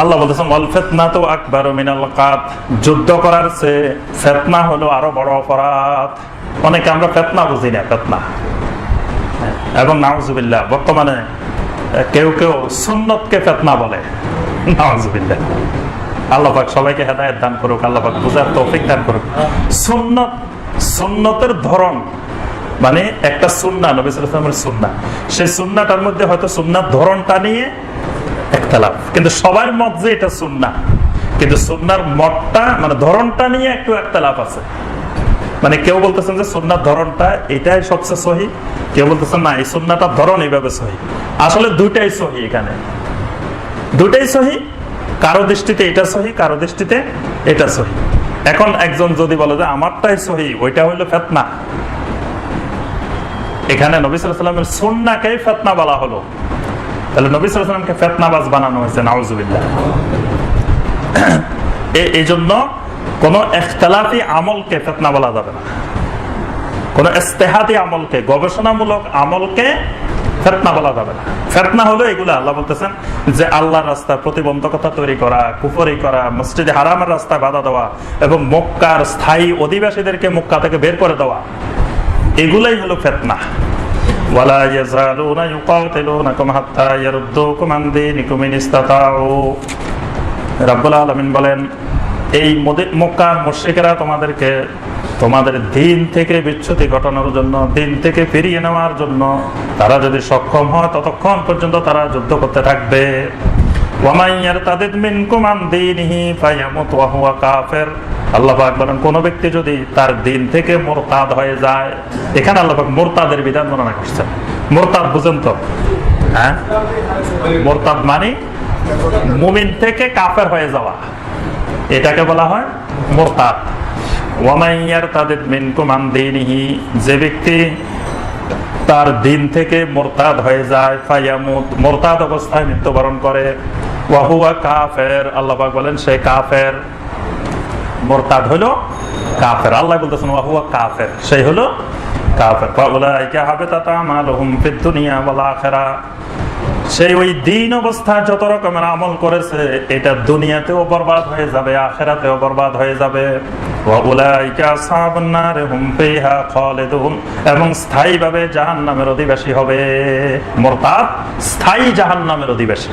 আল্লাহ বলতেছেন অল ফেতনা তো আকবর মিনাল কাত যুদ্ধ করার চেয়ে ফেতনা হলো আরও বড় অপরাধ। অনেকে আমরা ফেতনা বুঝি না, ফেতনা। এবং নাউজুবিল্লাহ, বর্তমানে কেউ কেউ সুন্নতকে ফেতনা বলে। নাউজুবিল্লাহ। আল্লাহ পাক সবাইকে হেদায়েত দান করুক, আল্লাহ পাক বুঝার তৌফিক দান করুক। সুন্নত, সুন্নতের ধরন মানে একটা সুন্না, নবী ওয়াসাল্লামের সুন্না। সেই সুন্নাটার মধ্যে হয়তো সুন্নার ধরনটা নিয়ে একতলাফ। কিন্তু সবার মত যে এটা সুন্না কিন্তু সুন্নার মতটা মানে ধরনটা নিয়ে একটু একতলাফ আছে। মানে কেউ বলতেছেন যে সুন্নার ধরনটা এটাই সবচেয়ে সহি, কেউ বলতেছেন না, এই সুন্নাটার ধরন এইভাবে সহি। আসলে দুইটাই সহি এখানে। দুটাই সহি, কারও দৃষ্টিতে এটা সহি, কারও দৃষ্টিতে এটা সহি। এখন একজন যদি বলে যে আমারটাই সহি, ওইটা হইল ফেতনা। এখানে নবী সাল্লামের সুন্নাকেই ফেতনা বলা হলো। তাহলে নবী সাল্লামকে ফেতনাবাজ বানানো হয়েছে, নাউজুবিল্লাহ। এ- এই জন্য কোন এখতলাফি আমলকে ফেতনা বলা যাবে না। কোন ইস্তেহাতি আমলকে, গবেষণামূলক আমলকে ফেতনা বলা যাবে না। ফেতনা হলো এগুলো, আল্লাহ বলতেছেন যে আল্লাহর রাস্তায় প্রতিবন্ধকতা তৈরি করা, কুফরি করা, মসজিদে হারামের রাস্তায় বাধা দেওয়া এবং মক্কার স্থায়ী অধিবাসীদেরকে মক্কা থেকে বের করে দেওয়া। এগুলাই হলো ফেতনা। ওয়ালা يزالون يقاتلونكم হাত্তা يردوكم عن دينكم ইন استطاعوا. রাব্বুল আলামিন বলেন, এই মক্কার মুশরিকেরা তোমাদেরকে, তোমাদের দিন থেকে বিচ্যুতি ঘটানোর জন্য, দিন থেকে ফিরিয়ে নেওয়ার জন্য, তারা যদি সক্ষম হয়, ততক্ষণ পর্যন্ত তারা যুদ্ধ করতে থাকবে। বলেন কোন ব্যক্তি যদি তার দিন থেকে মোরতাদ হয়ে যায়, এখানে মোরতাদের বিধান বর্ণনা করছেন মোরতাদ বুঝেন তো? হ্যাঁ? মোরতাদ মানে মুমিন থেকে কাফের হয়ে যাওয়া। এটাকে বলা হয় মোরতাদ। যে ব্যক্তি তার দিন থেকে মোরতাদ হয়ে যায় মোরতাদ অবস্থায় মৃত্যুবরণ করে। সেই ওই দিন অবস্থায় যত রকমের আমল করেছে, এটা দুনিয়াতেও বরবাদ হয়ে যাবে, আখেরাতেও বরবাদ হয়ে যাবে। এবং স্থায়ীভাবে জাহান্নামের অধিবাসী হবে। মোরতাদ স্থায়ী জাহান্নামের অধিবাসী।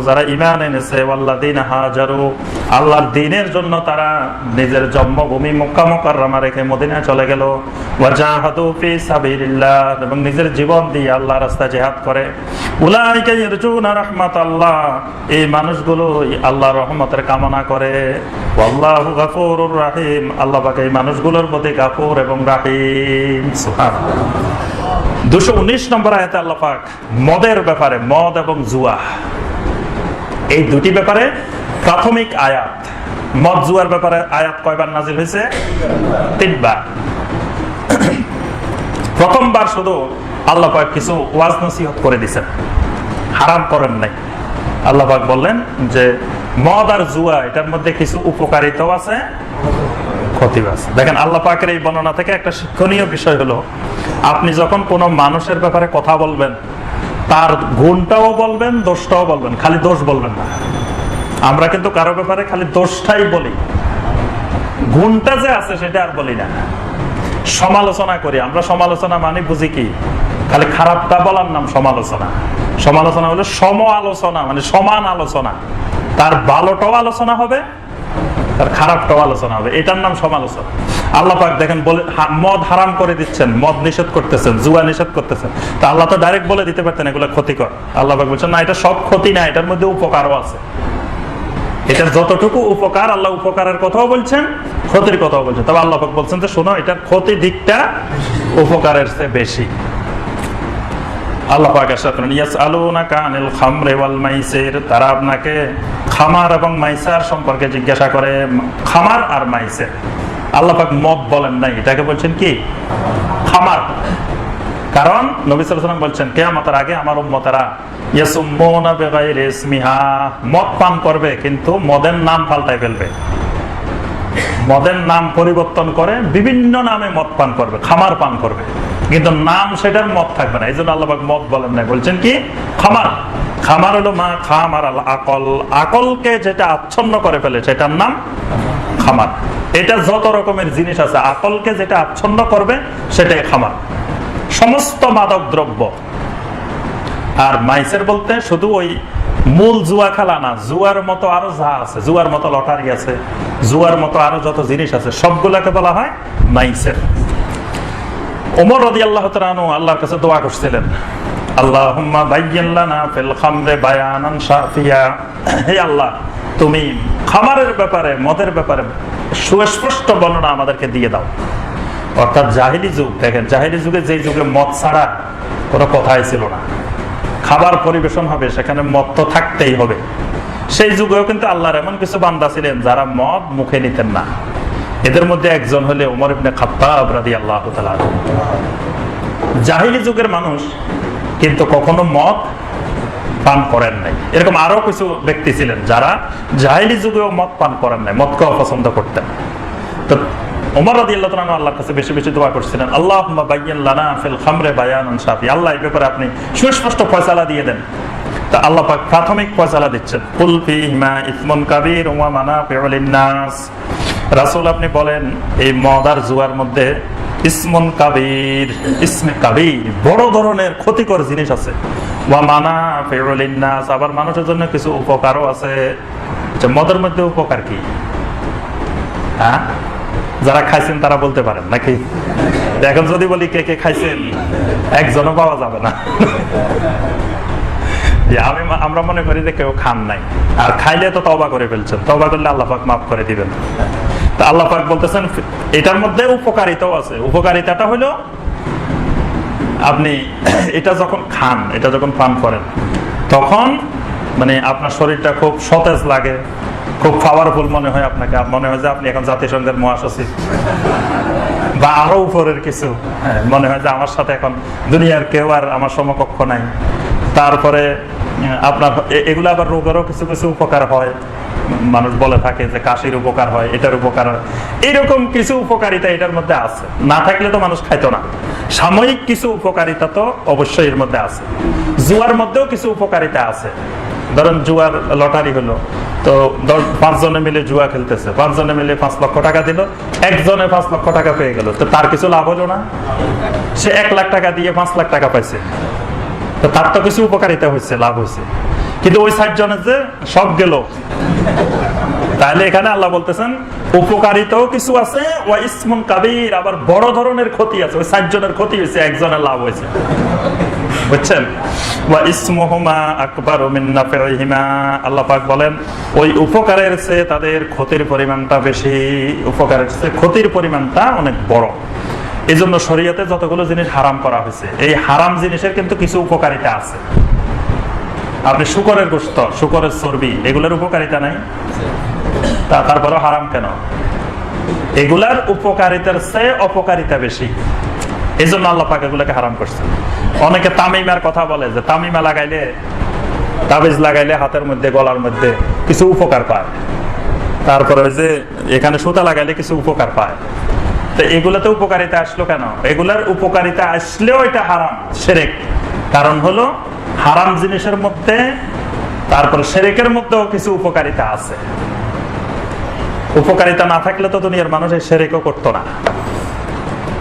যারা ঈমান এনেছে দ্বীনের জন্য তারা নিজের জন্মভূমি চলে গেল। এবং নিজের জীবন দিয়ে জিহাদ করে। এই মানুষগুলোই আল্লাহর রহমতের কামনা করে। রাহিম, আল্লাহ এই মানুষগুলোর প্রতি গাফুর এবং রাহিম। দুশো মদের ব্যাপারে, মদ এবং জুয়া, এই দুটি ব্যাপারে প্রাথমিক আয়াত। মদ জুয়ার ব্যাপারে আয়াত কয়বার নাজিল হয়েছে? তিনবার। প্রথমবার শুধু আল্লাহ পাক কিছু ওয়াজ নসিহত করে দিছেন হারাম করেন নাই। আল্লাহ পাক বললেন যে মদ আর জুয়া, এটার মধ্যে কিছু উপকারিতাও আছে ক্ষতিও আছে। দেখেন, আল্লাহ পাকের এই বর্ণনা থেকে একটা শিক্ষণীয় বিষয় হলো, আপনি যখন কোনো মানুষের ব্যাপারে কথা বলবেন, তার গুণটাও বলবেন, দোষটাও বলবেন, খালি দোষ বলবেন না। আমরা কিন্তু কারও ব্যাপারে খালি দোষটাই বলি। গুণটা যে আছে সেটা আর বলি না। সমালোচনা করি। আমরা সমালোচনা মানে বুঝি কি? খালি খারাপটা বলার নাম সমালোচনা। সমালোচনা হলো সম আলোচনা মানে সমান আলোচনা। তার ভালোটাও আলোচনা হবে তার খারাপটাও আলোচনা হবে। এটার নাম সমালোচনা আল্লাহ পাক দেখেন বলে মদ হারাম করে দিচ্ছেন, মদ নিষেধ করতেছেন, জুয়া নিষেধ করতেছেন। তা আল্লাহ তো ডাইরেক্ট বলে দিতে পারতেন এগুলো ক্ষতিকর। আল্লাহ পাক বলছেন, না, এটা সব ক্ষতি না, এটার মধ্যে উপকারও আছে। এটার যতটুকু উপকার, আল্লাহ উপকারের কথাও বলছেন, ক্ষতির কথাও বলছেন। তবে আল্লাহ পাক বলছেন যে, শোনো, এটার ক্ষতি দিকটা উপকারের চেয়ে বেশি। আমার উম্মতেরা মদ পান করবে, কিন্তু মদের নাম পাল্টাই ফেলবে। মদের নাম পরিবর্তন করে বিভিন্ন নামে মদ পান করবে, খামার পান করবে। কিন্তু নাম সেটার মদ থাকবে না। এই জন্য আল্লাহ মদ বলেন না বলছেন কি? খামার। খামার হলো মা খামার আল আকল। আকলকে যেটা আচ্ছন্ন করে ফেলে, সেটার নাম খামার। এটা যত রকমের জিনিস আছে, আকলকে যেটা আচ্ছন্ন করবে, সেটাই খামার। সমস্ত মাদক দ্রব্য। আর মাইসের বলতে শুধু ওই মূল জুয়া খেলা না, জুয়ার মতো আরও যা আছে, জুয়ার মতো লটারি আছে, জুয়ার মতো আরও যত জিনিস আছে, সবগুলাকে বলা হয় মাইসের। ওমর রদি আল্লাহ তাআলা আল্লাহর কাছে দোয়া করছিলেন। খাবার পরিবেশন হবে, সেখানে মদ তো থাকতেই হবে। সেই যুগেও কিন্তু আল্লাহর এমন কিছু বান্দা ছিলেন যারা মদ মুখে নিতেন না। এদের মধ্যে একজন হলে উমর ইবনে খাত্তাব রাদিয়াল্লাহু তাআলা জাহিলি যুগের মানুষ কিন্তু কখনো মদ পান করেন নাই। এরকম আরও কিছু ব্যক্তি ছিলেন যারা জাহিলি যুগেও মদ পান করেন নাই মদকে অপছন্দ করতেন। তো ওমর রাদিয়াল্লাহু তাআলা আল্লাহর কাছে বেশি বেশি দোয়া করছিলেন বাইয়িন লানা ফিল খামরে বায়ানান শাফি। আল্লাহ এই ব্যাপারে আপনি সুস্পষ্ট ফয়সালা দিয়ে দেন। তা আল্লাহ পাক প্রাথমিক ফয়সালা দিচ্ছেন, কুল ফিহিমা ইসমুন কাবীর ওয়া মানাফিউ লিন-নাস রাসূল আপনি বলেন এই মদ আর জুয়ার মধ্যে ইসমুন কাবীর ইসমে কাবীর বড় ধরনের ক্ষতিকর জিনিস আছে। ওয়া মানাফিউ লিন-নাস আবার মানুষের জন্য কিছু উপকারও আছে। আচ্ছা, মদের মধ্যে উপকার কি? হ্যাঁ? যারা খাইছেন তারা বলতে পারেন নাকি? এখন যদি বলি কে কে খাইছেন একজনও পাওয়া যাবে না। আমি আমরা মনে করি যে কেউ খান নাই। আর খাইলে তো তবা করে ফেলছেন তবা করলে আল্লাহ মাফ করে দিবেন। তা আল্লাহ পাক বলতেছেন এটার মধ্যে উপকারিতাও আছে। উপকারিতাটা হলো আপনি এটা যখন খান এটা যখন পান করেন তখন মানে আপনার শরীরটা খুব সতেজ লাগে খুব পাওয়ারফুল মনে হয় আপনাকে। মনে হয় যে আপনি এখন জাতিসংঘের মহাসচিব। বা আরও উপরের কিছু। হ্যাঁ, মনে হয় যে আমার সাথে এখন দুনিয়ার কেউ আর আমার সমকক্ষ নাই। তারপরে আপনার এগুলো আবার রোগেরও কিছু কিছু উপকার হয়। মানুষ বলে থাকে যে কাশির উপকার হয়, এটার উপকার হয়। এইরকম কিছু উপকারিতা এটার মধ্যে আছে। না থাকলে তো মানুষ খাইতো না। সাময়িক কিছু উপকারিতা তো অবশ্যই এর মধ্যে আছে। জুয়ার মধ্যেও কিছু উপকারিতা আছে। ধরেন জুয়ার লটারি হলো। তো পাঁচজনে মিলে জুয়া খেলতেছে। পাঁচজনে মিলে পাঁচ লক্ষ টাকা দিল। একজনে পাঁচ লক্ষ টাকা পেয়ে গেল। তো তার কিছু লাভ হলো না। সে এক লাখ টাকা দিয়ে পাঁচ লাখ টাকা পাইছে। তো তার তো কিছু উপকারিতা হয়েছে, লাভ হয়েছে। কিন্তু ওই ষাট জনের যে সব গেল। তাহলে এখানে আল্লাহ বলতেছেন, উপকারিতাও কিছু আছে, ওয়া ইসমুন কাবির, আবার বড় ধরনের ক্ষতি আছে, ওই জনের ক্ষতি হয়েছে, একজনের লাভ হয়েছে। বুঝছেন? আল্লাহ পাক বলেন, ওই উপকারের চেয়ে তাদের ক্ষতির পরিমাণটা বেশি, উপকারের চেয়ে ক্ষতির পরিমাণটা অনেক বড়। এই জন্য শরীয়তে যতগুলো জিনিস হারাম করা হয়েছে, এই হারাম জিনিসের কিন্তু কিছু উপকারিতা আছে। আপনি শুকরের গোস্ত, শুকরের চর্বি, এগুলোর উপকারিতা নাই? তা তারপরেও হারাম কেন? এগুলার উপকারিতার চেয়ে অপকারিতা বেশি। এই জন্য আল্লাহ পাক এগুলোকে হারাম করছে অনেকে তামিমার কথা বলে যে তামিমা লাগাইলে, তাবিজ লাগাইলে হাতের মধ্যে, গলার মধ্যে কিছু উপকার পায়। তারপরে ওই যে এখানে সুতা লাগাইলে কিছু উপকার পায়। তো এগুলাতে উপকারিতা আসলো কেন? এগুলার উপকারিতা আসলেও এটা হারাম, সেরেক। কারণ হলো হারাম জিনিসের মধ্যে, তারপর সেরেকের মধ্যেও কিছু উপকারিতা আছে। উপকারিতা না থাকলে তো দুনিয়ার মানুষ এই সেরেকও করতো না।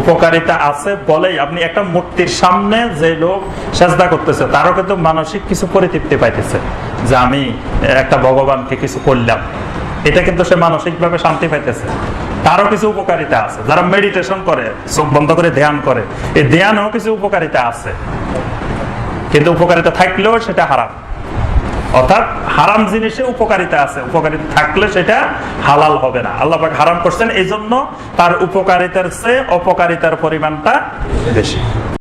উপকারিতা আছে বলেই আপনি একটা মূর্তির সামনে যে লোক সাজদা করতেছে, তারও কিন্তু মানসিক কিছু পরিতৃপ্তি পাইতেছে যে আমি একটা ভগবানকে কিছু করলাম। এটা কিন্তু সে মানসিক ভাবে শান্তি পাইতেছে। তারও কিছু উপকারিতা আছে। যারা মেডিটেশন করে, চোখ বন্ধ করে ধ্যান করে, এই ধ্যানও কিছু উপকারিতা আছে। কিন্তু উপকারিতা থাকলেও সেটা হারাম। অর্থাৎ হারাম জিনিসে উপকারিতা আছে। উপকারিতা থাকলে সেটা হালাল হবে না। আল্লাহ হারাম করছেন এই জন্য তার উপকারিতার চেয়ে অপকারিতার পরিমাণটা বেশি।